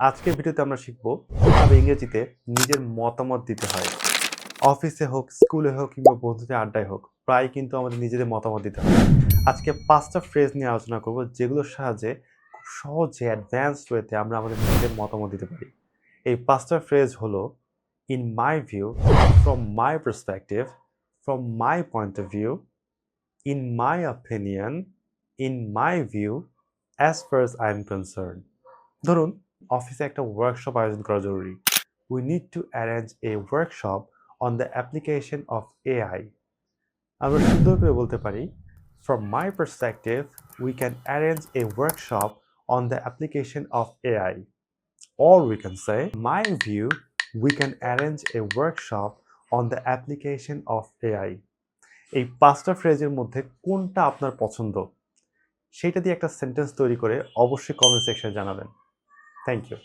আজকের ভিডিওতে আমরা শিখব কীভাবে ইংরেজিতে নিজের মতামত দিতে হয়। অফিসে হোক, স্কুলে হোক কিংবা বন্ধুদের আড্ডায় হোক প্রায় কিন্তু আমাদের নিজেদের মতামত দিতে হয়। আজকে পাঁচটা ফ্রেজ নিয়ে আলোচনা করব যেগুলোর সাহায্যে খুব সহজে অ্যাডভান্সড ওয়েতে আমরা আমাদের নিজেদের মতামত দিতে পারি। এই পাঁচটা ফ্রেজ হলো in my view from my perspective from my point of view in my opinion in my view as far I am concern ধরুন অফিসে একটা ওয়ার্কশপ আয়োজন করা জরুরি। We need to arrange a workshop on the application of AI আমরা সুন্দর করে বলতে পারি from my perspective we can arrange a workshop on the application of AI or we can say, my view, we can arrange a workshop on the application of AI এই পাঁচটা ফ্রেজের মধ্যে কোনটা আপনার পছন্দ? সেটা দিয়ে একটা সেন্টেন্স তৈরি করে অবশ্যই কমেন্ট সেকশনে জানাবেন। Thank you.